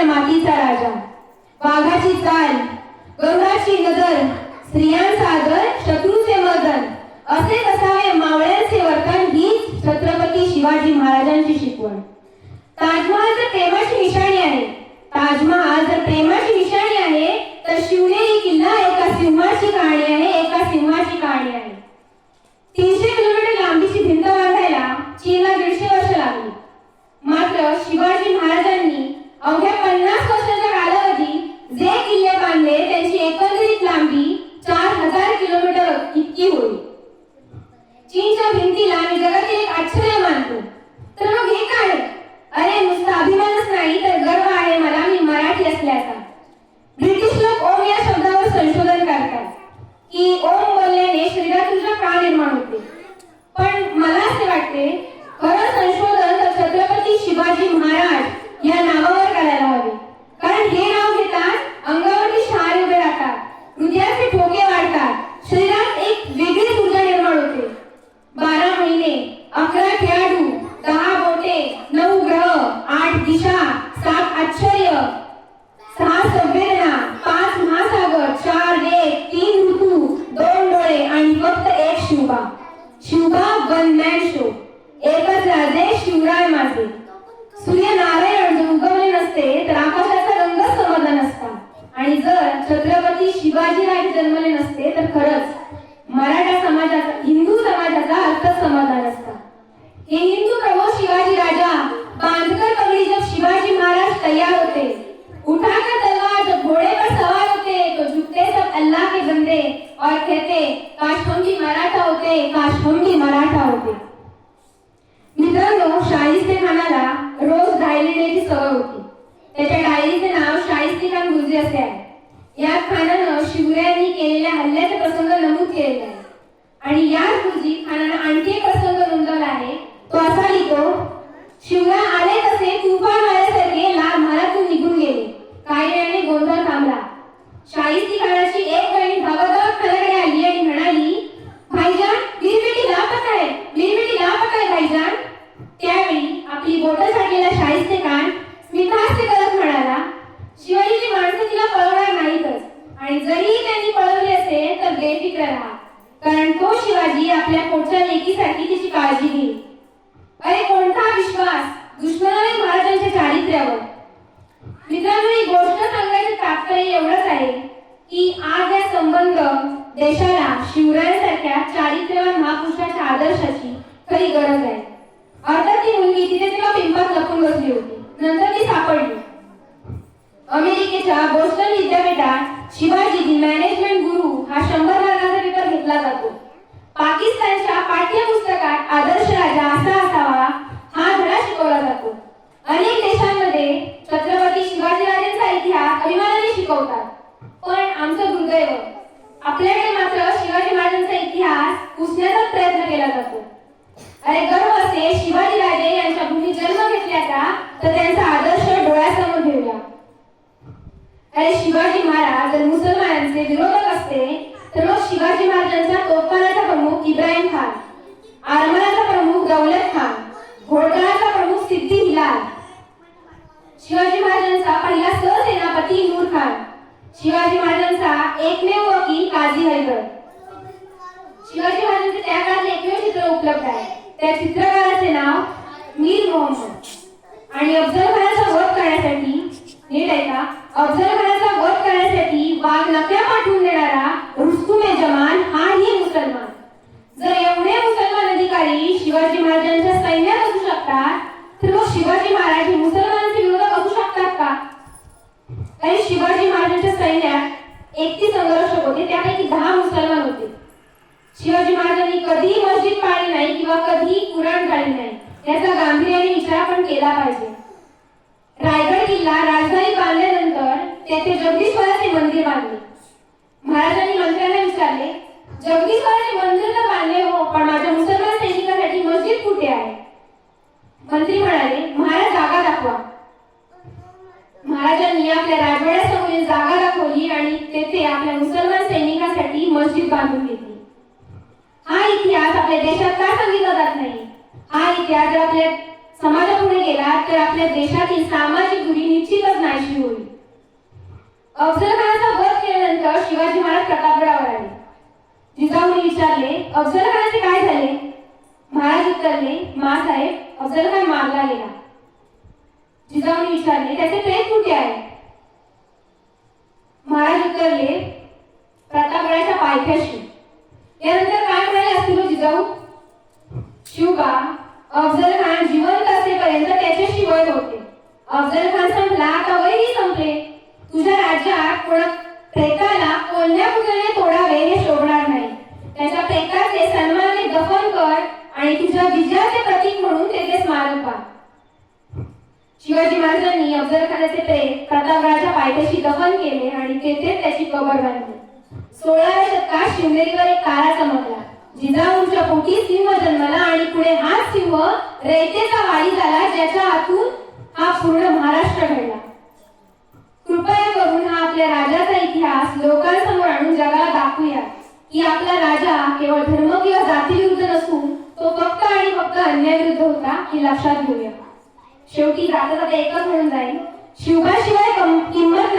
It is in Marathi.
लाल मातीचा राजा. वाघाची चाल गरुडाची नजर स्त्रियांचा आदर शत्रूचे मदन असे असावे मावळ्यांचे वर्तन हीच छत्रपती शिवाजी महाराजांची शिकवण. ताजमहाल जर प्रेमाची निशाणी आहे. ताजमहाल जर प्रेमाची निशाणी आहे तर शिवनेरी किल्ला एका सिंहाची कहाणी आहे एका सिंहाची कहाणी आहे. तीनशे किलोमीटर लांबीची किलोमीटर होईल. चीनच्या भिंतीला मी जगातील एक आश्चर्य मानतो. तर मग हे काय? अरे नुसता अभिमानच नाही तर गर्व आहे मला मी मराठी असल्याचा. ब्रिटिश लोक ओम या आपण वन एकच राजे शिवराय माझे सूर्यनारायण जर उगवले नसते तर आकाशाचा रंग समजला नसता आणि जर छत्रपती शिवाजीराजे जन्मले नसते तर खरंच मराठा समाज अल्लाह के बंदे और कहते काश हम भी मराठा होते काश हम भी मराठा होते. मित्रांनो शाहिस्ते खानाला रोज डायरी लिहिण्याची सवय होती. त्याच्या डायरीचे नाव शाहिस्ते खान गुरुजी असे आहे. या खानानं शिवरायांनी केलेल्या हल्ल्याचे प्रसंग नमूद केलेले आहे आणि याच गुरुजी खानानं आणखी एक प्रसंग नोंदवला आहे. तो असा लिहितो शिवराय आले तसे तुफान आपल्या लेकीसाठी तिची काळजी घेईल अरे कोणता विश्वास? दुश्मनाने महाराजांच्या चारित्र्यावर. मित्रांनो ही गोष्ट सांगायचं तात्पर्य एवढंच आहे की आज या संबंध देशाला शिवरायांसारख्या चारित्र्यवान महापुरुषाच्या आदर्शाची खरी गरज आहे. अर्थात ती मुलगी तिथे तिला पिंपात लपून बसली होती. नंतर ती सापडली. अमेरिकेच्या बोस्टन विद्यापीठात शिवाजी मॅनेजमेंट गुरु हा शंभर मार्काचा पेपर घेतला जातो. पाकिस्तानच्या पाठ्यपुस्तकात आदर्श राजा असा असावा हा धडा शिकवला जातो. अनेक देशांमध्ये छत्रपती शिवाजीराजांचा इतिहास अभिमानाने शिकवतात. पण आमचं दुर्दैव आपल्याकडे मात्र शिवाजी महाराजांचा इतिहास पुसण्याचा प्रयत्न केला जातो. अरे गर्व असे शिवाजीराजे यांच्या भूमी जन्म घेतल्याचा तर त्यांचा आदर्श डोळ्यासमोर घेऊया. अरे शिवाजी महाराज जर मुसलमानांचे विरोधक असते तर मग शिवाजी महाराजांचा तोफखानाचा प्रमुख इब्राहिम खान आरमाराचा प्रमुख दौलत खान घोडदळाचा प्रमुख सिद्धी हिलाल शिवाजी महाराजांचा पहिला सहसेनापती नूर खान शिवाजी महाराजांचा एकमेव वकील काझी हैदर. शिवाजी महाराजांचे त्या काळातले एकमेव चित्र उपलब्ध आहे. त्या चित्रकाराचे नाव मीर मोहम्मद. आणि अफजल खानाचा वध करण्यासाठी नीट ऐका अफजल खानाचा वध करण्यासाठी वाघ नक्या पाठवून देणारा रुस्तुमे जमान हाही मुसलमान जर एवढे मुसलमान अधिकारी शिवाजी महाराजांच्या सैन्यात असू शकतात तर मग शिवाजी महाराज हे मुसलमानांचे विरोधक असू शकतात का आणि शिवाजी महाराजांच्या सैन्यात एकतीस अंगरक्षक होते त्यापैकी दहा मुसलमान होते. शिवाजी महाराजांनी कधीही मस्जिद पाळली नाही किंवा कधीही कुराण काढली नाही. याचा गांभीर्याने विचार पण केला पाहिजे. रायगड किल्ला राजधानी बांधल्यानंतर तेथे जगदीश्वराचे मंदिर बांधले. महाराजांनी मंत्र्यांना विचारले जगदीश्वराचे मंदिर तर बांधले हो पण माझ्या मुसलमान सैनिक मस्जिद कुठे आहे मंत्री म्हणाले महाराज जागा दाखवा महाराजांनी आपल्या राजवाड्यासमोरील जागा दाखवली आणि तेथे आपल्या मुसलमान सैनिकांसाठी मस्जिद बांधून घेतली. हा इतिहास आपल्या देशात का सांगितला जात नाही? हा इतिहास जर आपल्या समाजापुढे गेला तर आपल्या देशातील सामाजिक दुरी निश्चितच नाहीशी होईल. अफजल खानाचा वध केल्यानंतर शिवाजी महाराज प्रतापगडावर आले. जिजाऊने विचारले अफजल खानाचे काय झाले? महाराज उत्तरले मासाहेब अफजल खान मारला गेला. जिजाऊने विचारले त्याचे प्रेत कुठे आहे? महाराज उत्तरले पायथ्याशी. यानंतर काय म्हणाले असतील हो जिजाऊ? शिवबा अफजल खान जिवंत असेपर्यंत त्याच्याशी वय होते. अफजल खान संपला आता वयही संपले. तुझ्या राज्यात कोणा प्रेताला कोणत्या कुठल्याने तोडावे हे शोभणार नाही. त्याच्या प्रेताचे सन्मानाने दफन कर आणि तुझ्या विजयाचे प्रतीक म्हणून तेथे स्मारक पा शिवाजी महाराजांनी अफजल खानाचे प्रेत प्रतापगडाच्या पायथ्याशी दफन केले आणि तेथे त्याची कबर बांधली. सोळाव्या शतकात शिवनेरीवर एक तारा चमकला. जिजाऊंच्या पोटी सिंह जन्मला आणि पुढे हा सिंह रयतेचा वाडी झाला ज्याच्या हातून हा पूर्ण महाराष्ट्र घडला. कृपया करून हा आपल्या राजाचा इतिहास लोकांसमोर आणून जगाला दाखवूया. की आपला राजा केवळ धर्म किंवा जातीविरुद्ध नसून तो फक्त आणि फक्त अन्यायविरुद्ध होता हे लक्षात घेऊया. शेवटी जाता जाता एकच म्हणून जाईल. शिवबाशिवाय किंमत